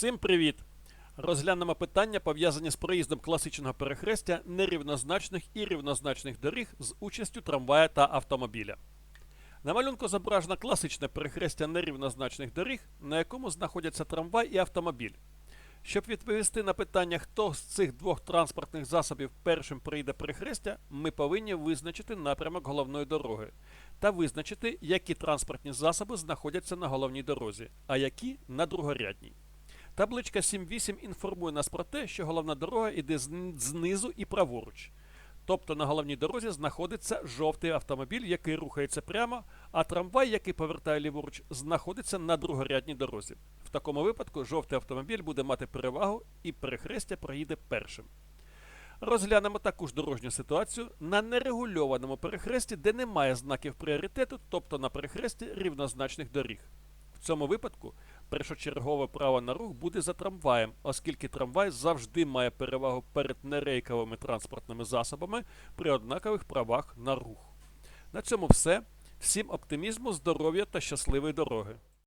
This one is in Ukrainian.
Всім привіт! Розглянемо питання, пов'язані з проїздом класичного перехрестя нерівнозначних і рівнозначних доріг з участю трамвая та автомобіля. На малюнку зображено класичне перехрестя нерівнозначних доріг, на якому знаходяться трамвай і автомобіль. Щоб відповісти на питання, хто з цих двох транспортних засобів першим проїде перехрестя, ми повинні визначити напрямок головної дороги та визначити, які транспортні засоби знаходяться на головній дорозі, а які на другорядній. Табличка 7.8 інформує нас про те, що головна дорога йде знизу і праворуч. Тобто на головній дорозі знаходиться жовтий автомобіль, який рухається прямо, а трамвай, який повертає ліворуч, знаходиться на другорядній дорозі. В такому випадку жовтий автомобіль буде мати перевагу і перехрестя проїде першим. Розглянемо таку ж дорожню ситуацію на нерегульованому перехресті, де немає знаків пріоритету, тобто на перехресті рівнозначних доріг. В цьому випадку першочергове право на рух буде за трамваєм, оскільки трамвай завжди має перевагу перед нерейковими транспортними засобами при однакових правах на рух. На цьому все. Всім оптимізму, здоров'я та щасливої дороги!